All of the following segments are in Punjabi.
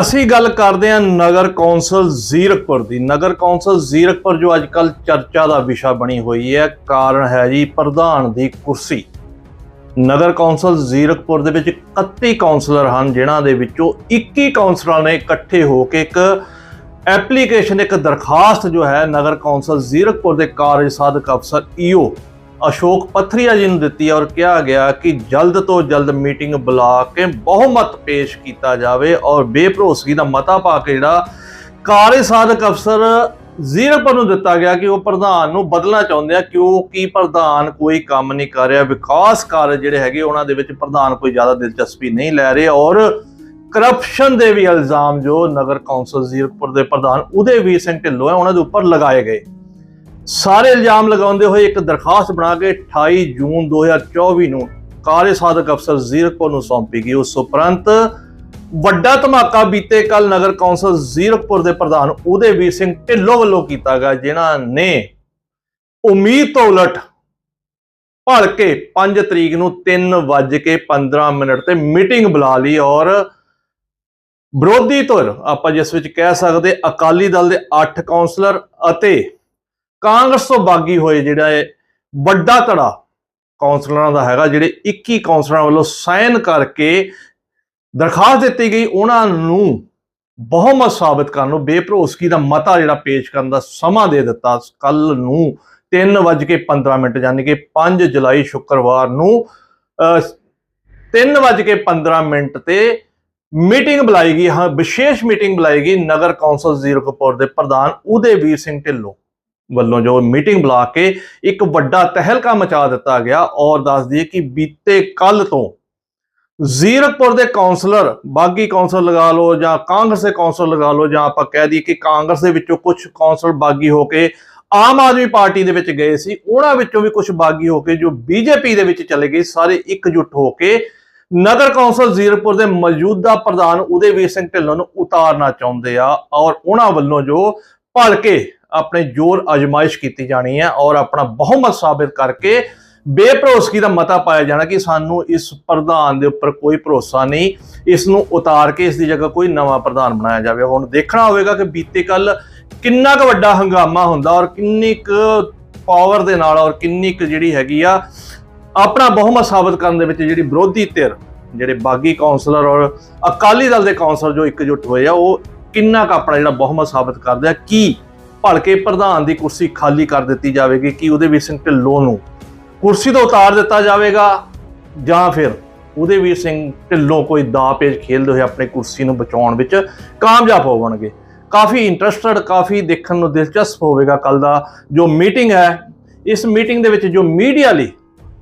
ਅਸੀਂ ਗੱਲ ਕਰਦੇ ਹਾਂ ਨਗਰ ਕੌਂਸਲ ਜ਼ੀਰਕਪੁਰ ਦੀ। ਨਗਰ ਕੌਂਸਲ ਜ਼ੀਰਕਪੁਰ ਜੋ ਅੱਜ ਕੱਲ ਚਰਚਾ ਦਾ ਵਿਸ਼ਾ ਬਣੀ ਹੋਈ ਹੈ, ਕਾਰਨ ਹੈ ਜੀ ਪ੍ਰਧਾਨ ਦੀ ਕੁਰਸੀ। ਨਗਰ ਕੌਂਸਲ ਜ਼ੀਰਕਪੁਰ ਦੇ ਵਿੱਚ 31 ਕੌਂਸਲਰ ਹਨ, ਜਿਨ੍ਹਾਂ ਦੇ ਵਿੱਚੋਂ 21 ਕੌਂਸਲਰਾਂ ਨੇ ਇਕੱਠੇ ਹੋ ਕੇ ਇੱਕ ਐਪਲੀਕੇਸ਼ਨ, ਇੱਕ ਦਰਖਾਸਤ ਜੋ ਹੈ ਨਗਰ ਕੌਂਸਲ ਜ਼ੀਰਕਪੁਰ ਦੇ ਕਾਰਜ ਸਾਧਕ ਅਫਸਰ ਈਓ ਅਸ਼ੋਕ ਪਥਰੀਆ ਜੀ ਨੂੰ ਦਿੱਤੀ ਔਰ ਕਿਹਾ ਗਿਆ ਕਿ ਜਲਦ ਤੋਂ ਜਲਦ ਮੀਟਿੰਗ ਬੁਲਾ ਕੇ ਬਹੁਮਤ ਪੇਸ਼ ਕੀਤਾ ਜਾਵੇ ਔਰ ਬੇਭਰੋਸਗੀ ਦਾ ਮਤਾ ਪਾ ਕੇ ਜਿਹੜਾ ਕਾਰਜ ਸਾਧਕ ਅਫਸਰ ਜ਼ੀਰਕਪੁਰ ਨੂੰ ਦਿੱਤਾ ਗਿਆ ਕਿ ਉਹ ਪ੍ਰਧਾਨ ਨੂੰ ਬਦਲਣਾ ਚਾਹੁੰਦੇ ਆ, ਕਿਉਂਕਿ ਪ੍ਰਧਾਨ ਕੋਈ ਕੰਮ ਨਹੀਂ ਕਰ ਰਿਹਾ। ਵਿਕਾਸ ਕਾਰਜ ਜਿਹੜੇ ਹੈਗੇ, ਉਹਨਾਂ ਦੇ ਵਿੱਚ ਪ੍ਰਧਾਨ ਕੋਈ ਜ਼ਿਆਦਾ ਦਿਲਚਸਪੀ ਨਹੀਂ ਲੈ ਰਹੇ ਔਰ ਕਰਪਸ਼ਨ ਦੇ ਵੀ ਇਲਜ਼ਾਮ ਜੋ ਨਗਰ ਕੌਂਸਲ ਜ਼ੀਰਕਪੁਰ ਦੇ ਪ੍ਰਧਾਨ ਉਦੇਵੀਰ ਸਿੰਘ ਢਿੱਲੋਂ ਹੈ, ਉਹਨਾਂ ਦੇ ਉੱਪਰ ਲਗਾਏ ਗਏ। ਸਾਰੇ ਇਲਜ਼ਾਮ ਲਗਾਉਂਦੇ ਹੋਏ ਇੱਕ ਦਰਖਾਸਤ ਬਣਾ ਕੇ 28 ਜੂਨ 2024 ਨੂੰ ਕਾਰਜ ਸਾਧਕ ਅਫਸਰ ਜ਼ੀਰਕਪੁਰ ਨੂੰ ਸੌਂਪੀ ਗਈ। ਉਸ ਉਪਰੰਤ ਵੱਡਾ ਧਮਾਕਾ ਬੀਤੇ ਕੱਲ ਨਗਰ ਕੌਂਸਲ ਜ਼ੀਰਕਪੁਰ ਦੇ ਪ੍ਰਧਾਨ ਉਦੇਵੀਰ ਸਿੰਘ ਢਿੱਲੋਂ ਵੱਲੋਂ ਕੀਤਾ ਗਿਆ, ਜਿਨ੍ਹਾਂ ਨੇ ਉਮੀਦ ਤੋਂ ਉਲਟ ਭਲਕੇ 5 ਤਰੀਕ ਨੂੰ 3:15 ਮਿੰਟ ਤੇ ਮੀਟਿੰਗ ਬੁਲਾ ਲਈ ਔਰ ਵਿਰੋਧੀ ਧਿਰ, ਆਪਾਂ ਜਿਸ ਵਿੱਚ ਕਹਿ ਸਕਦੇ ਅਕਾਲੀ ਦਲ ਦੇ 8 ਕੌਂਸਲਰ ਅਤੇ ਕਾਂਗਰਸ ਤੋਂ ਬਾਗੀ ਹੋਏ ਜਿਹੜਾ ਇਹ ਵੱਡਾ ਧੜਾ ਕਾਉਂਸਲਰਾਂ ਦਾ ਹੈਗਾ, ਜਿਹੜੇ 21 ਕਾਉਂਸਲਰਾਂ ਵੱਲੋਂ ਸਾਈਨ ਕਰਕੇ ਦਰਖਾਸਤ ਦਿੱਤੀ ਗਈ, ਉਹਨਾਂ ਨੂੰ ਬਹੁਮਤ ਸਾਬਤ ਕਰਨ ਨੂੰ, ਬੇਭਰੋਸਗੀ ਦਾ ਮਤਾ ਜਿਹੜਾ ਪੇਸ਼ ਕਰਨ ਦਾ ਸਮਾਂ ਦੇ ਦਿੱਤਾ। ਕੱਲ ਨੂੰ 3:15 ਮਿੰਟ ਯਾਨੀ ਕਿ 5 ਜੁਲਾਈ ਸ਼ੁੱਕਰਵਾਰ ਨੂੰ 3:15 ਮਿੰਟ ਤੇ ਮੀਟਿੰਗ ਬੁਲਾਈ ਗਈ, ਹਾਂ, ਵਿਸ਼ੇਸ਼ ਮੀਟਿੰਗ ਬੁਲਾਈ ਗਈ ਨਗਰ ਕੌਂਸਲ ਜ਼ੀਰਕਪੁਰ ਦੇ ਪ੍ਰਧਾਨ ਉਦੇਵੀਰ ਸਿੰਘ ਢਿੱਲੋਂ। ਵੱਲੋਂ ਜੋ ਮੀਟਿੰਗ ਬੁਲਾ ਕੇ ਇੱਕ ਵੱਡਾ ਤਹਿਲਕਾ ਮਚਾ ਦਿੱਤਾ ਗਿਆ ਔਰ ਦੱਸ ਦਈਏ ਕਿ ਬੀਤੇ ਕੱਲ ਤੋਂ ਜ਼ੀਰਕਪੁਰ ਦੇ ਕਾਉਂਸਲਰ ਬਾਗੀ ਕਾਉਂਸਲ ਲਗਾ ਲਓ ਜਾਂ ਕਾਂਗਰਸ ਦੇ ਕਾਉਂਸਲ ਲਗਾ ਲਓ ਜਾਂ ਆਪਾਂ ਕਹਿ ਦਈਏ ਕਿ ਕਾਂਗਰਸ ਦੇ ਵਿੱਚੋਂ ਕੁਝ ਕਾਉਂਸਲ ਬਾਗੀ ਹੋ ਕੇ ਆਮ ਆਦਮੀ ਪਾਰਟੀ ਦੇ ਵਿੱਚ ਗਏ ਸੀ, ਉਹਨਾਂ ਵਿੱਚੋਂ ਵੀ ਕੁਝ ਬਾਗੀ ਹੋ ਕੇ ਜੋ ਬੀਜੇਪੀ ਦੇ ਵਿੱਚ ਚਲੇ ਗਏ, ਸਾਰੇ ਇਕਜੁੱਟ ਹੋ ਕੇ ਨਗਰ ਕੌਂਸਲ ਜ਼ੀਰਕਪੁਰ ਦੇ ਮੌਜੂਦਾ ਪ੍ਰਧਾਨ ਉਦੇਵੀਰ ਸਿੰਘ ਢਿੱਲੋਂ ਨੂੰ ਉਤਾਰਨਾ ਚਾਹੁੰਦੇ ਆ ਔਰ ਉਹਨਾਂ ਵੱਲੋਂ ਜੋ ਭਲਕੇ ਆਪਣੇ ਜ਼ੋਰ ਅਜਮਾਇਸ਼ ਕੀਤੀ ਜਾਣੀ ਹੈ ਔਰ ਆਪਣਾ ਬਹੁਮਤ ਸਾਬਿਤ ਕਰਕੇ ਬੇਭਰੋਸਗੀ ਦਾ ਮਤਾ ਪਾਇਆ ਜਾਣਾ ਕਿ ਸਾਨੂੰ ਇਸ ਪ੍ਰਧਾਨ ਦੇ ਉੱਪਰ ਕੋਈ ਭਰੋਸਾ ਨਹੀਂ, ਇਸ ਨੂੰ ਉਤਾਰ ਕੇ ਇਸ ਦੀ ਜਗ੍ਹਾ ਕੋਈ ਨਵਾਂ ਪ੍ਰਧਾਨ ਬਣਾਇਆ ਜਾਵੇ। ਹੁਣ ਦੇਖਣਾ ਹੋਵੇਗਾ ਕਿ ਬੀਤੇ ਕੱਲ ਕਿੰਨਾ ਕੁ ਵੱਡਾ ਹੰਗਾਮਾ ਹੁੰਦਾ ਔਰ ਕਿੰਨੀ ਕੁ ਪਾਵਰ ਦੇ ਨਾਲ ਔਰ ਕਿੰਨੀ ਕੁ ਜਿਹੜੀ ਹੈਗੀ ਆ, ਆਪਣਾ ਬਹੁਮਤ ਸਾਬਤ ਕਰਨ ਦੇ ਵਿੱਚ ਜਿਹੜੀ ਵਿਰੋਧੀ ਧਿਰ, ਜਿਹੜੇ ਬਾਗੀ ਕਾਉਂਸਲਰ ਔਰ ਅਕਾਲੀ ਦਲ ਦੇ ਕਾਉਂਸਲਰ ਜੋ ਇਕਜੁੱਟ ਹੋਏ ਆ, ਉਹ ਕਿੰਨਾ ਕੁ ਆਪਣਾ ਜਿਹੜਾ ਬਹੁਮਤ ਸਾਬਤ ਕਰਦੇ ਆ, ਕੀ ਭਲਕੇ ਪ੍ਰਧਾਨ ਦੀ ਕੁਰਸੀ ਖਾਲੀ ਕਰ ਦਿੱਤੀ ਜਾਵੇਗੀ ਕਿ ਉਹਦੇ ਵੀਰ ਸਿੰਘ ਢਿੱਲੋਂ ਨੂੰ ਕੁਰਸੀ ਤੋਂ ਉਤਾਰ ਦਿੱਤਾ ਜਾਵੇਗਾ ਜਾਂ ਫਿਰ ਉਹਦੇ ਵੀਰ ਸਿੰਘ ਢਿੱਲੋਂ ਕੋਈ ਦਾ ਪੇਜ ਖੇਲਦੇ ਹੋਏ ਆਪਣੀ ਕੁਰਸੀ ਨੂੰ ਬਚਾਉਣ ਵਿੱਚ ਕਾਮਯਾਬ ਹੋਵਣਗੇ। ਕਾਫੀ ਇੰਟਰਸਟਡ ਕਾਫੀ ਦੇਖਣ ਨੂੰ ਦਿਲਚਸਪ ਹੋਵੇਗਾ ਕੱਲ ਦਾ ਜੋ ਮੀਟਿੰਗ ਹੈ। ਇਸ ਮੀਟਿੰਗ ਦੇ ਵਿੱਚ ਜੋ ਮੀਡੀਆ ਲਈ,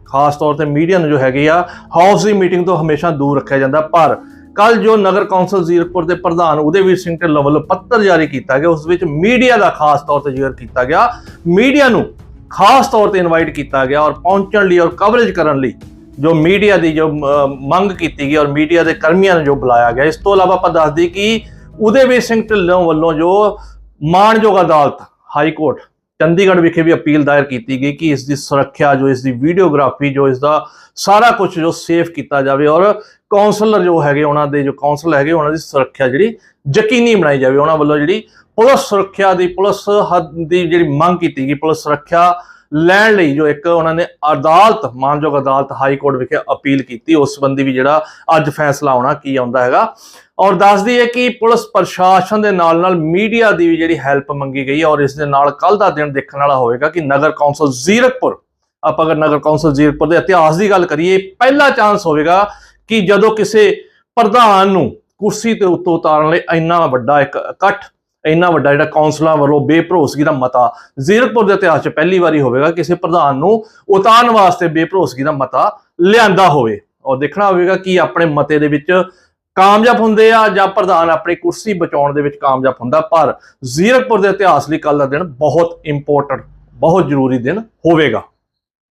ਖਾਸ ਤੌਰ ਤੇ ਮੀਡੀਆ ਨੂੰ ਜੋ ਹੈਗੀ ਆ ਹਾਊਸ ਦੀ ਮੀਟਿੰਗ ਤੋਂ ਹਮੇਸ਼ਾ ਦੂਰ ਰੱਖਿਆ ਜਾਂਦਾ, ਪਰ ਕੱਲ ਜੋ ਨਗਰ ਕੌਂਸਲ ਜ਼ੀਰਕਪੁਰ ਦੇ ਪ੍ਰਧਾਨ ਉਦੇਵੀਰ ਸਿੰਘ ਢਿੱਲੋਂ ਵੱਲੋਂ ਪੱਤਰ ਜਾਰੀ ਕੀਤਾ ਗਿਆ, ਉਸ ਵਿੱਚ ਮੀਡੀਆ ਦਾ ਖਾਸ ਤੌਰ ਤੇ ਜ਼ਿਕਰ ਕੀਤਾ ਗਿਆ। ਮੀਡੀਆ ਨੂੰ ਖਾਸ ਤੌਰ ਤੇ ਇਨਵਾਈਟ ਕੀਤਾ ਗਿਆ ਔਰ ਪਹੁੰਚਣ ਲਈ ਔਰ ਕਵਰੇਜ ਕਰਨ ਲਈ ਜੋ ਮੀਡੀਆ ਦੀ ਜੋ ਮੰਗ ਕੀਤੀ ਗਈ ਔਰ ਮੀਡੀਆ ਦੇ ਕਰਮੀਆਂ ਨੂੰ ਜੋ ਬੁਲਾਇਆ ਗਿਆ। ਇਸ ਤੋਂ ਇਲਾਵਾ ਆਪਾਂ ਦੱਸ ਦਈਏ ਕਿ ਉਦੇਵੀਰ ਸਿੰਘ ਢਿੱਲੋਂ ਵੱਲੋਂ ਜੋ ਮਾਣਯੋਗ ਅਦਾਲਤ, ਹਾਈ ਕੋਰਟ, ਚੰਡੀਗੜ੍ਹ ਵਿਖੇ ਵੀ ਅਪੀਲ ਦਾਇਰ ਕੀਤੀ ਗਈ ਕਿ ਇਸ ਦੀ ਸੁਰੱਖਿਆ, ਜੋ ਇਸ ਦੀ ਵੀਡੀਓਗ੍ਰਾਫੀ, ਜੋ ਇਸ ਦਾ ਸਾਰਾ ਕੁਝ ਜੋ ਸੇਫ ਕੀਤਾ ਜਾਵੇ ਔਰ ਕਾਉਂਸਲਰ ਜੋ ਹੈਗੇ ਉਹਨਾਂ ਦੇ, ਜੋ ਕਾਉਂਸਲ ਹੈਗੇ ਉਹਨਾਂ ਦੀ ਸੁਰੱਖਿਆ ਜਿਹੜੀ ਯਕੀਨੀ ਬਣਾਈ ਜਾਵੇ, ਉਹਨਾਂ ਵੱਲੋਂ ਜਿਹੜੀ ਪੁਲਿਸ ਸੁਰੱਖਿਆ ਦੀ, ਪੁਲਿਸ ਹੱਦ ਦੀ ਜਿਹੜੀ ਮੰਗ ਕੀਤੀ ਗਈ, ਪੁਲਿਸ ਸੁਰੱਖਿਆ ਲੈਣ ਲਈ ਜੋ ਇੱਕ ਉਹਨਾਂ ਨੇ ਅਦਾਲਤ, ਮਾਨਯੋਗ ਅਦਾਲਤ ਹਾਈ ਕੋਰਟ ਵਿਖੇ ਅਪੀਲ ਕੀਤੀ, ਉਸ ਸੰਬੰਧੀ ਵੀ ਜਿਹੜਾ ਅੱਜ ਫੈਸਲਾ ਆਉਣਾ, ਕੀ ਆਉਂਦਾ ਹੈਗਾ। ਔਰ ਦੱਸਦੀ ਹੈ ਕਿ ਪੁਲਿਸ ਪ੍ਰਸ਼ਾਸਨ ਦੇ ਨਾਲ ਨਾਲ ਮੀਡੀਆ ਦੀ ਵੀ ਜਿਹੜੀ ਹੈਲਪ ਮੰਗੀ ਗਈ ਔਰ ਇਸ ਦੇ ਨਾਲ ਕੱਲ ਦਾ ਦਿਨ ਦੇਖਣ ਵਾਲਾ ਹੋਵੇਗਾ ਕਿ ਨਗਰ ਕੌਂਸਲ ਜ਼ੀਰਕਪੁਰ, ਆਪਾਂ ਅਗਰ ਨਗਰ ਕੌਂਸਲ ਜ਼ੀਰਕਪੁਰ ਦੇ ਇਤਿਹਾਸ ਦੀ ਗੱਲ ਕਰੀਏ, ਪਹਿਲਾ ਚਾਂਸ ਹੋਵੇਗਾ ਕਿ ਜਦੋਂ ਕਿਸੇ ਪ੍ਰਧਾਨ ਨੂੰ ਕੁਰਸੀ ਤੇ ਉੱਤੋਂ ਉਤਾਰਨ ਲਈ ਇੰਨਾ ਵੱਡਾ ਇੱਕ ਇਕੱਠ, ਇੰਨਾ ਵੱਡਾ ਜਿਹੜਾ ਕੌਂਸਲਰਾਂ ਵੱਲੋਂ ਬੇਭਰੋਸਗੀ ਦਾ ਮਤਾ ਜ਼ੀਰਕਪੁਰ ਦੇ ਇਤਿਹਾਸ 'ਚ ਪਹਿਲੀ ਵਾਰੀ ਹੋਵੇਗਾ, ਕਿਸੇ ਪ੍ਰਧਾਨ ਨੂੰ ਉਤਾਰਨ ਵਾਸਤੇ ਬੇਭਰੋਸਗੀ ਦਾ ਮਤਾ ਲਿਆਂਦਾ ਹੋਵੇ। ਔਰ ਦੇਖਣਾ ਹੋਵੇਗਾ ਕਿ ਆਪਣੇ ਮਤੇ ਦੇ ਵਿੱਚ ਕਾਮਯਾਬ ਹੁੰਦੇ ਆ ਜਾਂ ਪ੍ਰਧਾਨ ਆਪਣੀ ਕੁਰਸੀ ਬਚਾਉਣ ਦੇ ਵਿੱਚ ਕਾਮਯਾਬ ਹੁੰਦਾ, ਪਰ ਜ਼ੀਰਕਪੁਰ ਦੇ ਇਤਿਹਾਸ ਲਈ ਕੱਲ ਦਾ ਦਿਨ ਬਹੁਤ ਇੰਪੋਰਟੈਂਟ ਬਹੁਤ ਜ਼ਰੂਰੀ ਦਿਨ ਹੋਵੇਗਾ।